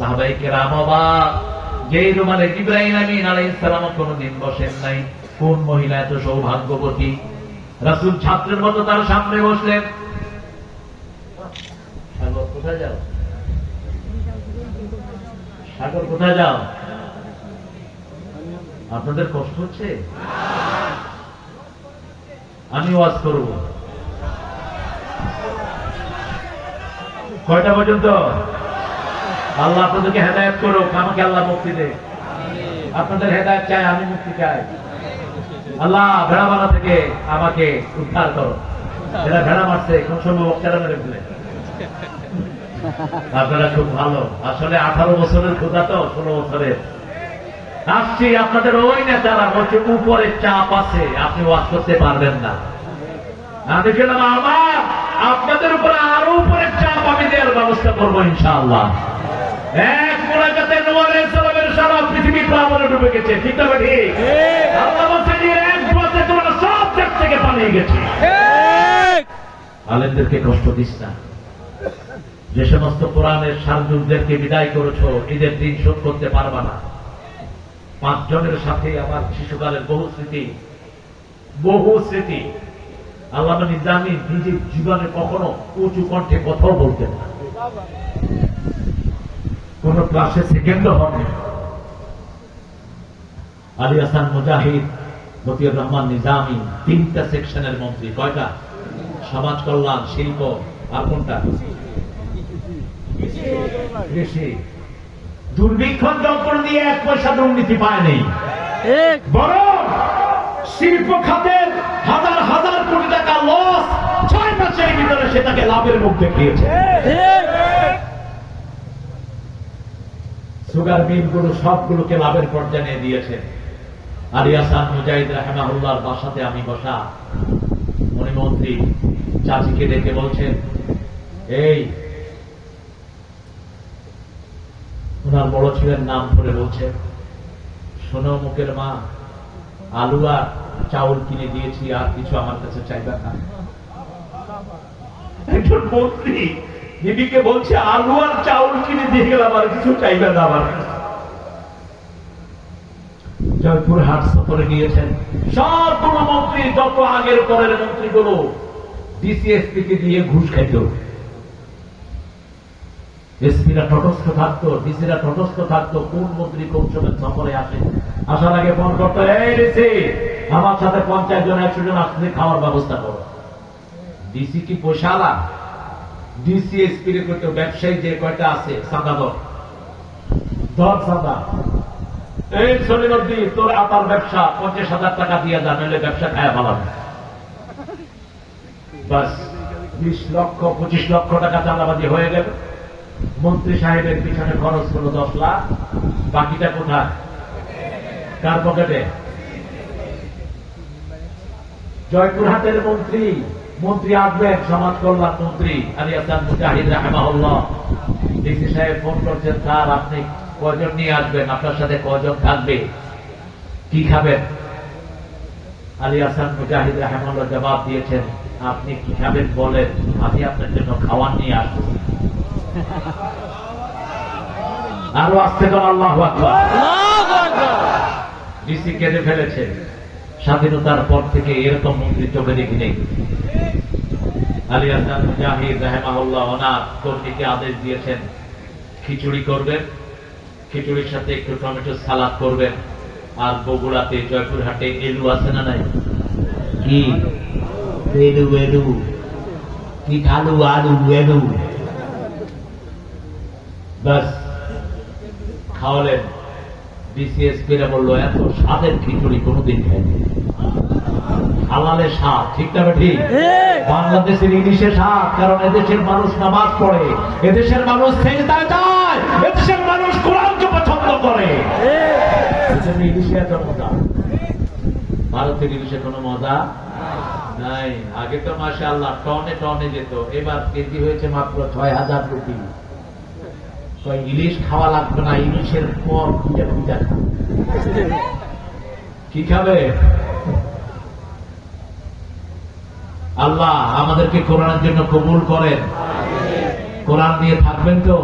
সাহাবাই কেরাম অবাক। যে রুমালে ইব্রাহিম আমিন আলাইহিস সালাম কোনদিন বসেন নাই। কোন মহিলা এত সৌভাগ্যবতী? রাসূল ছাত্রের মতো তার সামনে বসলেন। সাগর, কোথায় যাও? আপনাদের কষ্ট হচ্ছে? আমি ওয়াজ করব। কয়টা পর্যন্ত? আল্লাহ আপনাদেরকে হেদায়ত করুক আমাকে আল্লাহ মুক্তি দে। আপনাদের হেদায়ত চাই আমি মুক্তি চাই। আল্লাহ ভেড়াবানা থেকে আমাকে উদ্ধার করো। এরা ভেড়া মারছে কোন সময় অক্টারা মেরে ফেলে। আপনারা খুব ভালো। আসলে আঠারো বছরের ক্ষুদা তো ষোলো বছরের। আসছি আপনাদের ওই নেতারা বলছে উপরে চাপ আছে আপনি ওয়াজ করতে পারবেন না। আমি বললাম আমার আপনাদের উপরে আরও উপরে চাপ আমি দেওয়ার ব্যবস্থা করব ইনশাআল্লাহ। এক মোনাজাতে নোয়া আলাইহিস সালামের সারা পৃথিবী প্লাবনে ডুবে গেছে ঠিক না ঠিক। আল্লাহ বলছে যে এক দোয়াতে তোমরা সব দেশ থেকে পালিয়ে গেছে। আলেমদেরকে কষ্ট দিস না। যে সমস্ত কোরআনের বিদায় করেছ দিন শোধ করতে পারবা না। পাঁচজনের সাথে আমার শিশুকালের বহু স্মৃতি বহু স্মৃতি। আল্লাহ নিজামী নিজের জীবনে কখনো উঁচু কণ্ঠে কথাও বলতেন না। কোন ক্লাসে সেকেন্ডও হননি আলী হাসান মুজাহিদ মতিউর রহমান নিজামী তিনটা সেকশনের মন্ত্রী। কয়টা? সমাজ কল্যাণ শিল্প আর কোনটা? কৃষি। দুর্ভিক্ষণ যন্ত্র দিয়ে এক পয়সা দুর্নীতি পায়নি বরং শিল্প খাতের হাজার হাজার কোটি টাকা লস ছয় মাসের ভিতরে সেটাকে লাভের মুখ দেখিয়েছে। সুগার মিলগুলো সবগুলোকে লাভের পর্যায়ে নিয়ে দিয়েছে। আলিয়াসান মুজাহিদ রাহেমাহুল্লাহর বাসাতে আমি বসা। মণিমন্ত্রী চাচিকে ডেকে বলছেন, এই ওনার বড় ছেলের নাম ধরে বলছে, শোনো মুখের মা, আলু আর চাউল কিনে দিয়েছি, আর কিছু আমার কাছে চাইবে না। একজন মন্ত্রী? দিদিকে বলছে, আলু আর চাউল কিনে দিয়ে গেলাম আর কিছু চাইবে না আমার জয়পুর হাট সফরে গিয়েছেন। সবগুলো মন্ত্রী যত আগের পরের মন্ত্রীগুলো ডিসিএসপি কে দিয়ে ঘুষ খাইত। এসপিরা তটস্থ থাকতো, ডিসিরা তটস্থ থাকতো, কোন মন্ত্রী কোন সময় সফরে আসে। আসার আগে ফোন করতো, এই ডিসি, আমার সাথে পঞ্চায়েত জন, একশো জন আসলে খাওয়ার ব্যবস্থা করো। ডিসি কি পোষালা ডিসি এসপি রে ব্যবসায়ী যে কয়টা আছে, সাদা দর দর সাদা। এই সলিমদ্দি তোর আপার ব্যবসা পঞ্চাশ হাজার টাকা দিয়ে যা, নইলে ব্যবসা খায়া পালাবে বাস, বিশ লক্ষ, পঁচিশ লক্ষ টাকা চাঁদাবাজি হয়ে গেল। মন্ত্রী সাহেবের পিছনে খরচ হলো দশ লাখ। বাকিটা কোথায়? কার পকেটে? জয়পুরহাটের মন্ত্রী। মন্ত্রী আসবেন সমাজ কল্যাণ মন্ত্রী আলী হাসান মুজাহিদ রাহেমাহুল্লাহ। ডিসি সাহেব ফোন করছেন স্যার আপনি কজন নিয়ে আসবেন? আপনার সাথে কজন থাকবে? কি খাবেন? আলী হাসান মুজাহিদ রাহেমাল্লাহ জবাব দিয়েছেন আপনি কি খাবেন বলেন আমি আপনার জন্য খাওয়ার নিয়ে আসব। আরও আসতে কোন আল্লাহ ডিসি কেঁদে ফেলেছে। স্বাধীনতার পর থেকে এরকম মন্ত্রী চোখে দেখি নেই। আলী হাসান মুজাহিদ রাহেমাহুল্লাহ ওনার কর্মীকে আদেশ দিয়েছেন খিচুড়ি করবেন খিচুড়ির সাথে একটু টমেটো সালাদ করবেন আর বগুড়াতে জয়পুরহাটে এলু আছে না নাই? কি? এলু এলু। কি খালু আলু এলু। বাস খাওয়ালেন। বিসিএসপি রা বলল এত স্বাদের খিচুড়ি কোনোদিন খায়নি হালালে স্বাদ ঠিক না ঠিক। বাংলাদেশের ইলিশে স্বাদ কারণ এদেশের মানুষ নামাজ পড়ে এদেশের মানুষ সেজদায় যায় এদেশের মানুষ কোরআনকে পছন্দ করে। এজন্য ইলিশে এত মজা। ভারতের ইলিশে কোনো মজা নাই। আগে তো মাসে আল্লাহ টনে টনে যেত এবার কেজি হয়েছে মাত্র ছয় হাজার রুপি। ইলিশ খাওয়া লাগবে না, ইলিশের পর খুঁজে খুঁজে কি খাবে? আল্লাহ আমাদেরকে কোরআনের জন্য কবুল করেন। কোরআন নিয়ে থাকবেন তো?